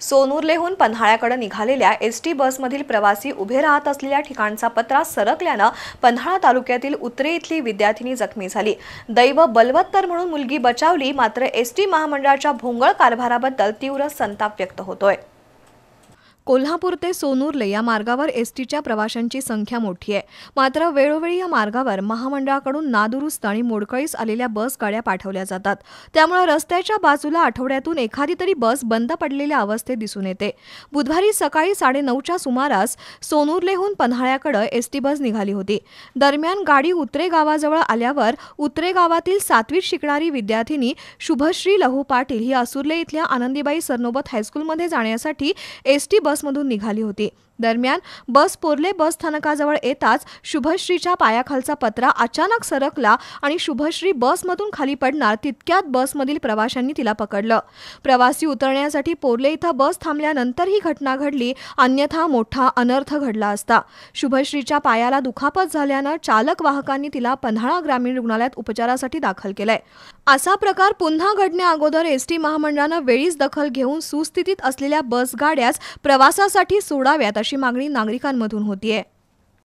सोनूरलेहून पन्हाळ्याकडे निघालेल्या S T बसमधील प्रवासी उभे राहत असलेल्या ठिकाणचा पत्रा सरकल्यानं पन्हाळा तालुक्यातील उतरे इथली विद्यार्थिनी जखमी झाली. दैव बलवत्तर म्हणून मुलगी बचावली मात्र एस टी महामंडळाच्या भोंगळ कारभाराबद्दल तीव्र संताप व्यक्त होतोय. कोल्हापूर ते सोनूरले या मार्गावर एस टीच्या प्रवाशांची संख्या मोठी आहे. मात्र वेळोवेळी या मार्गावर महामंडळाकडून नादुरुस्त आणि मोडकळीस आलेल्या बस गाड्या पाठवल्या जातात. त्यामुळे रस्त्याच्या बाजूला आठवड्यातून एखादी तरी बस बंद पडलेल्या अवस्थेत दिसून येते. बुधवारी सकाळी साडेनऊच्या सुमारास सोनुर्लेहून पन्हाळ्याकडे एस टी बस निघाली होती. दरम्यान गाडी उतरे गावाजवळ आल्यावर उतरे गावातील सातवीत शिकणारी विद्यार्थिनी शुभश्री लहू पाटील ही असुर्ले इथल्या आनंदीबाई सरनोबत हायस्कूलमध्ये जाण्यासाठी एस टी बसमधून निघाली होती. दरम्यान बस पोर्ले बस स्थानकाजवळ येताच शुभश्रीच्या पायाखालचा पत्रा अचानक सरकला आणि शुभश्री बसमधून खाली पडणार तितक्यात बसमधील प्रवाशांनी तिला पकडलं. प्रवासी उतरण्यासाठी पोर्ले इथं बस थांबल्यानंतर ही घटना घडली अन्यथा मोठा अनर्थ घडला असता. शुभश्रीच्या पायाला दुखापत झाल्यानं चालक वाहकांनी तिला पन्हाळा ग्रामीण रुग्णालयात उपचारासाठी दाखल केलंय. असा प्रकार पुन्हा घडण्या अगोदर एस टी महामंडळानं वेळीच दखल घेऊन सुस्थितीत असलेल्या बस गाड्याच प्रवासासाठी सोडाव्यात अशी मागणी नागरिकांमधून होतीये.